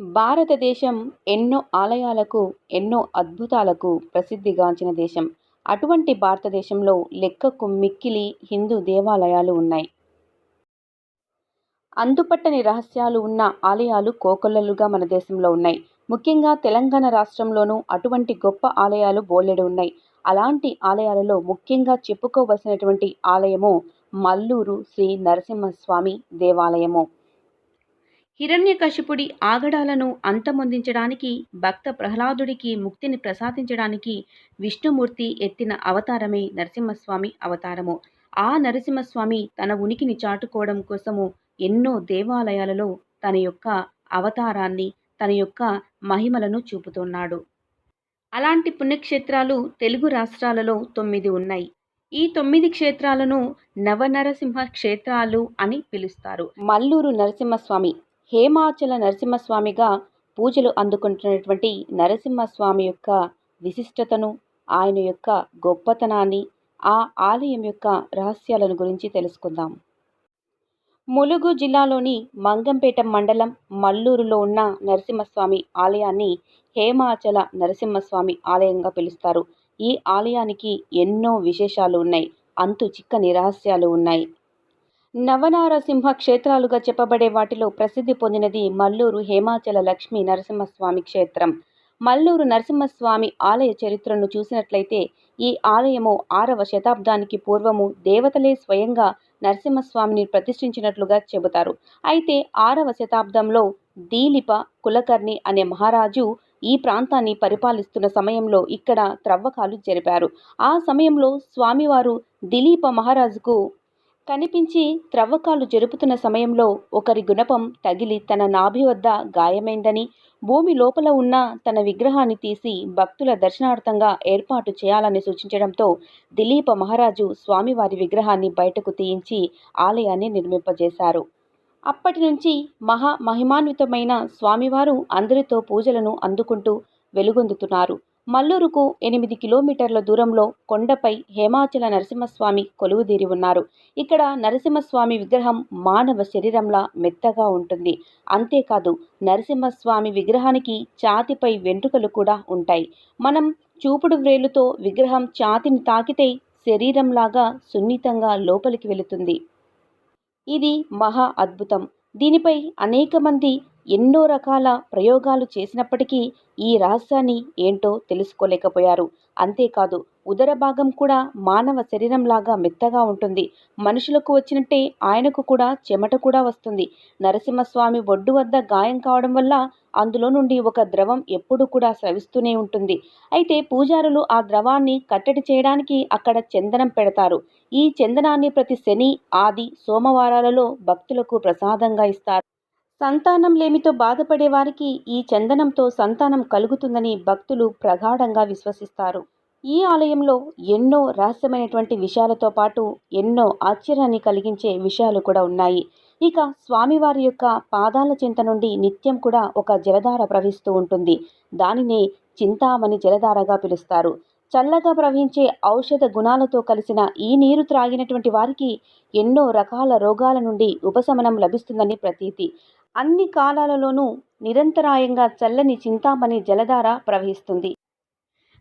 భారతదేశం ఎన్నో ఆలయాలకు ఎన్నో అద్భుతాలకు ప్రసిద్ధిగాంచిన దేశం. అటువంటి భారతదేశంలో లెక్కకు మిక్కిలి హిందూ దేవాలయాలు ఉన్నాయి. అందుపట్టని రహస్యాలు ఉన్న ఆలయాలు కోకొల్లలుగా మన దేశంలో ఉన్నాయి. ముఖ్యంగా తెలంగాణ రాష్ట్రంలోనూ అటువంటి గొప్ప ఆలయాలు బోలెడు ఉన్నాయి. అలాంటి ఆలయాలలో ముఖ్యంగా చెప్పుకోవలసినటువంటి ఆలయము మల్లూరు శ్రీ నరసింహస్వామి దేవాలయము. హిరణ్యకశిపుడి ఆగడాలను అంతమొందించడానికి భక్త ప్రహ్లాదుడికి ముక్తిని ప్రసాదించడానికి విష్ణుమూర్తి ఎత్తిన అవతారమే నరసింహస్వామి అవతారము. ఆ నరసింహస్వామి తన ఉనికిని చాటుకోవడం కోసము ఎన్నో దేవాలయాలలో తన యొక్క అవతారాన్ని తన యొక్క మహిమలను చూపుతున్నాడు. అలాంటి పుణ్యక్షేత్రాలు తెలుగు రాష్ట్రాలలో తొమ్మిది ఉన్నాయి. ఈ తొమ్మిది క్షేత్రాలను నవనరసింహ క్షేత్రాలు అని పిలుస్తారు. మల్లూరు నరసింహస్వామి హేమాచల నరసింహస్వామిగా పూజలు అందుకుంటున్నటువంటి నరసింహస్వామి యొక్క విశిష్టతను ఆయన యొక్క గొప్పతనాన్ని ఆ ఆలయం యొక్క రహస్యాలను గురించి తెలుసుకుందాం. ములుగు జిల్లాలోని మంగంపేట మండలం మల్లూరులో ఉన్న నరసింహస్వామి ఆలయాన్ని హేమాచల నరసింహస్వామి ఆలయంగా పిలుస్తారు. ఈ ఆలయానికి ఎన్నో విశేషాలు ఉన్నాయి. అంతు చిక్కని రహస్యాలు ఉన్నాయి. నవనారసింహ క్షేత్రాలుగా చెప్పబడే వాటిలో ప్రసిద్ధి పొందినది మల్లూరు హేమాచల లక్ష్మీ నరసింహస్వామి క్షేత్రం. మల్లూరు నరసింహస్వామి ఆలయ చరిత్రను చూసినట్లయితే ఈ ఆలయము ఆరవ శతాబ్దానికి పూర్వము దేవతలే స్వయంగా నరసింహస్వామిని ప్రతిష్ఠించినట్లుగా చెబుతారు. అయితే ఆరవ శతాబ్దంలో దీలిప కులకర్ణి అనే మహారాజు ఈ ప్రాంతాన్ని పరిపాలిస్తున్న సమయంలో ఇక్కడ త్రవ్వకాలు జరిపారు. ఆ సమయంలో స్వామివారు దిలీప మహారాజుకు కనిపించి త్రవ్వకాలు జరుపుతున్న సమయంలో ఒకరి గుణపం తగిలి తన నాభి వద్ద గాయమైందని భూమి లోపల ఉన్న తన విగ్రహాన్ని తీసి భక్తుల దర్శనార్థంగా ఏర్పాటు చేయాలని సూచించడంతో దిలీప మహారాజు స్వామివారి విగ్రహాన్ని బయటకు తీయించి ఆలయాన్ని నిర్మింపజేశారు. అప్పటి నుంచి మహా మహిమాన్వితమైన స్వామివారు అందరితో పూజలను అందుకుంటూ వెలుగొందుతున్నారు. మల్లూరుకు ఎనిమిది కిలోమీటర్ల దూరంలో కొండపై హేమాచల నరసింహస్వామి కొలువుదీరి ఉన్నారు. ఇక్కడ నరసింహస్వామి విగ్రహం మానవ శరీరంలా మెత్తగా ఉంటుంది. అంతేకాదు నరసింహస్వామి విగ్రహానికి ఛాతిపై వెంట్రుకలు కూడా ఉంటాయి. మనం చూపుడు వ్రేలుతో విగ్రహం ఛాతిని తాకితే శరీరంలాగా సున్నితంగా లోపలికి వెళుతుంది. ఇది మహా అద్భుతం. దీనిపై అనేక మంది ఎన్నో రకాల ప్రయోగాలు చేసినప్పటికీ ఈ రహస్యాన్ని ఏంటో తెలుసుకోలేకపోయారు. అంతేకాదు ఉదర భాగం కూడా మానవ శరీరంలాగా మెత్తగా ఉంటుంది. మనుషులకు వచ్చినట్టే ఆయనకు కూడా చెమట కూడా వస్తుంది. నరసింహస్వామి ఒడ్డు వద్ద గాయం కావడం వల్ల అందులో నుండి ఒక ద్రవం ఎప్పుడు కూడా స్రవిస్తూనే ఉంటుంది. అయితే పూజారులు ఆ ద్రవాన్ని కట్టడి చేయడానికి అక్కడ చందనం పెడతారు. ఈ చందనాన్ని ప్రతి శని ఆది సోమవారాలలో భక్తులకు ప్రసాదంగా ఇస్తారు. సంతానం లేమితో బాధపడే వారికి ఈ చందనంతో సంతానం కలుగుతుందని భక్తులు ప్రగాఢంగా విశ్వసిస్తారు. ఈ ఆలయంలో ఎన్నో రహస్యమైనటువంటి విషయాలతో పాటు ఎన్నో ఆశ్చర్యాన్ని కలిగించే విషయాలు కూడా ఉన్నాయి. ఇక స్వామివారి యొక్క పాదాల చింత నుండి నిత్యం కూడా ఒక జలధార ప్రవహిస్తూ ఉంటుంది. దానినే చింతామణి జలధారగా పిలుస్తారు. చల్లగా ప్రవహించే ఔషధ గుణాలతో కలిసిన ఈ నీరు త్రాగినటువంటి వారికి ఎన్నో రకాల రోగాల నుండి ఉపశమనం లభిస్తుందని ప్రతీతి. అన్ని కాలాలలోనూ నిరంతరాయంగా చల్లని చింతామణి జలధార ప్రవహిస్తుంది.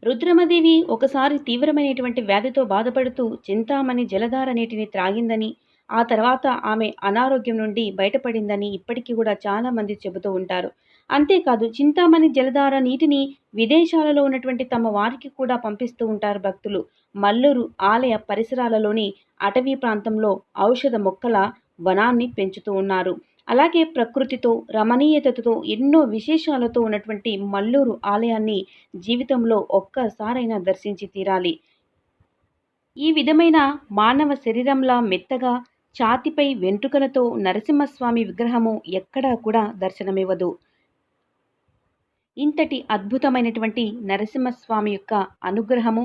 రుద్రమదేవి ఒకసారి తీవ్రమైనటువంటి వ్యాధితో బాధపడుతూ చింతామణి జలధార నీటిని త్రాగిందని ఆ తర్వాత ఆమె అనారోగ్యం నుండి బయటపడిందని ఇప్పటికీ కూడా చాలామంది చెబుతూ ఉంటారు. అంతేకాదు చింతామణి జలధార నీటిని విదేశాలలో ఉన్నటువంటి తమ వారికి కూడా పంపిస్తూ ఉంటారు భక్తులు. మల్లూరు ఆలయ పరిసరాలలోని అటవీ ప్రాంతంలో ఔషధ మొక్కల వనాన్ని పెంచుతూ ఉన్నారు. అలాగే ప్రకృతితో రమణీయతతో ఎన్నో విశేషాలతో ఉన్నటువంటి మల్లూరు ఆలయాన్ని జీవితంలో ఒక్కసారైనా దర్శించి తీరాలి. ఈ విధమైన మానవ శరీరంలా మెత్తగా ఛాతిపై వెంట్రుకలతో నరసింహస్వామి విగ్రహము ఎక్కడా కూడా దర్శనమివ్వదు. ఇంతటి అద్భుతమైనటువంటి నరసింహస్వామి యొక్క అనుగ్రహము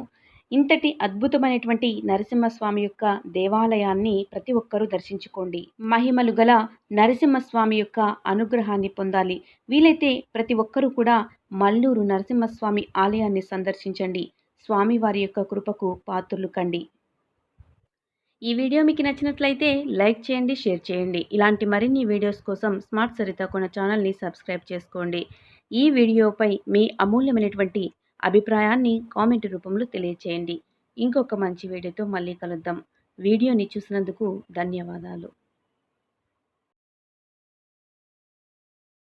ఇంతటి అద్భుతమైనటువంటి నరసింహస్వామి యొక్క దేవాలయాన్ని ప్రతి ఒక్కరూ దర్శించుకోండి. మహిమలు గల నరసింహస్వామి యొక్క అనుగ్రహాన్ని పొందాలి. వీలైతే ప్రతి ఒక్కరూ కూడా మల్లూరు నరసింహస్వామి ఆలయాన్ని సందర్శించండి. స్వామివారి యొక్క కృపకు పాత్రులు కండి. ఈ వీడియో మీకు నచ్చినట్లయితే లైక్ చేయండి షేర్ చేయండి. ఇలాంటి మరిన్ని వీడియోస్ కోసం స్మార్ట్ సరిత కొన్న ఛానల్ని సబ్స్క్రైబ్ చేసుకోండి. ఈ వీడియోపై మీ అమూల్యమైనటువంటి అభిప్రాయాన్ని కామెంట్ రూపంలో తెలియచేయండి. ఇంకొక మంచి వీడియోతో మళ్ళీ కలుద్దాం. వీడియోని చూసినందుకు ధన్యవాదాలు.